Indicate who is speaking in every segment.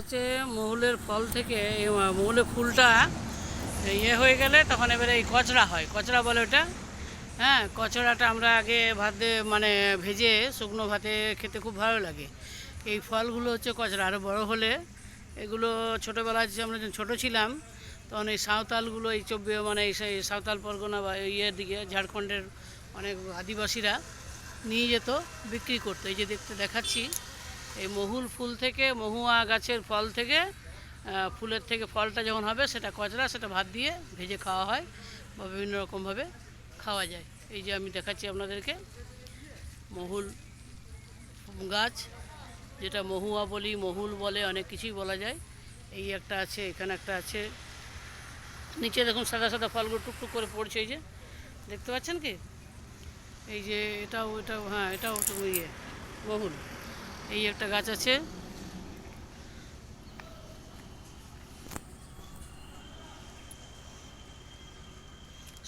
Speaker 1: হচ্ছে মহুলের ফল থেকে মহুলের ফুলটা ইয়ে হয়ে গেলে তখন এবারে এই কচড়া হয়। কচড়া বলে ওটা। হ্যাঁ কচড়াটা আমরা আগে ভাত মানে ভেজে শুকনো ভাতে খেতে খুব ভালো লাগে। এই ফলগুলো হচ্ছে কচড়া। আরও বড় হলে এগুলো ছোটোবেলায় আমরা যখন ছোটো ছিলাম, তখন এই সাঁওতালগুলো, এই চব্বি মানে এই সাঁওতাল পরগনা বা ইয়ের দিকে, ঝাড়খণ্ডের অনেক আদিবাসীরা নিয়ে যেত, বিক্রি করতো। এই যে দেখতে দেখাচ্ছি। এই মহুল ফুল থেকে, মহুয়া গাছের ফল থেকে ফুলের থেকে ফলটা যখন হবে, সেটা কচরা, সেটা ভাত দিয়ে ভেজে খাওয়া হয় বা বিভিন্ন রকমভাবে খাওয়া যায়। এই যে আমি দেখাচ্ছি আপনাদেরকে, মহুল গাছ, যেটা মহুয়া বলি, মহুল বলে অনেক কিছুই বলা যায়। এই একটা আছে, এখানে একটা আছে। নিচে দেখুন সাদা সাদা ফলগুলো টুকটুক করে পড়ছে, এই যে। দেখতে পাচ্ছেন কি? এই যে এটাও এটাও হ্যাঁ এটাও ইয়ে মহুল। এই একটা গাছ আছে।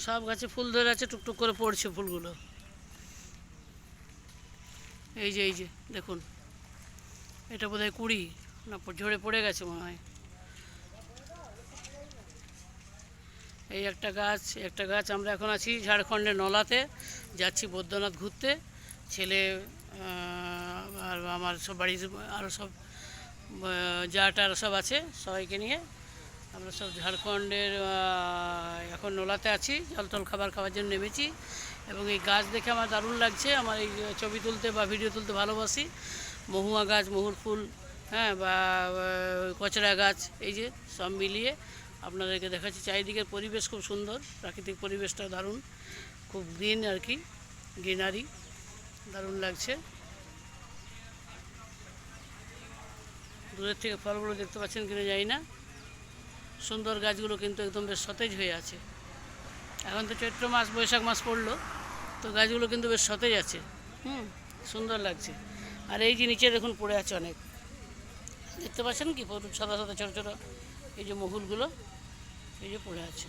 Speaker 1: সব গাছে ফুল ধরে আছে, টুকটুক করে পড়ছে ফুলগুলো। এই যে এই যে, দেখুন। এটা বোধহয় কুড়ি, না, ঝরে পড়ে গেছে মনে হয়। এই একটা গাছ একটা গাছ আমরা এখন আছি ঝাড়খণ্ডের নলাতে, যাচ্ছি বৈদ্যনাথ ঘুরতে। ছেলে আর আমার সব বাড়ির আরও সব জাটার সব আছে সবাইকে নিয়ে আমরা সব ঝাড়খণ্ডের এখন নোলাতে আছি জল টল খাবার খাওয়ার জন্য নেমেছি এবং এই গাছ দেখে আমার দারুণ লাগছে। আমার এই ছবি তুলতে বা ভিডিও তুলতে ভালোবাসি। মহুয়া গাছ, মহুর ফুল হ্যাঁ বা কচরা গাছ, এই যে সব মিলিয়ে আপনাদেরকে দেখাচ্ছি। চারিদিকের পরিবেশ খুব সুন্দর, প্রাকৃতিক পরিবেশটা দারুণ। খুব গ্রিন আর কি, গ্রিনারি। দারুণ লাগছে। দূরের থেকে ফলগুলো দেখতে পাচ্ছেন কিনা জানি না। সুন্দর গাছগুলো কিন্তু একদম বেশ সতেজ হয়ে আছে। এখন তো চৈত্র মাস, বৈশাখ মাস পড়ল, তো গাছগুলো কিন্তু বেশ সতেজ আছে। হুম, সুন্দর লাগছে। আর এই যে নিচে দেখুন পড়ে আছে অনেক। দেখতে পাচ্ছেন কি? সাদা সাদা ছোটো ছোটো এই যে মহুলগুলো, এই যে পড়ে আছে।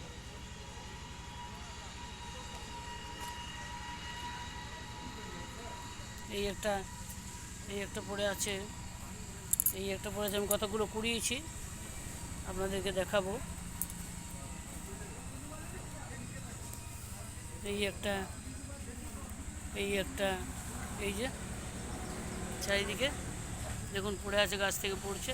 Speaker 1: এই একটা এই একটা পড়ে আছে, এই একটা পড়ে আছে, আমি কতগুলো কুড়িয়েছি, আপনাদেরকে দেখাবো। এই একটা এই একটা, এই যে, চারিদিকে, দেখুন, পড়ে আছে, গাছ থেকে পড়ছে।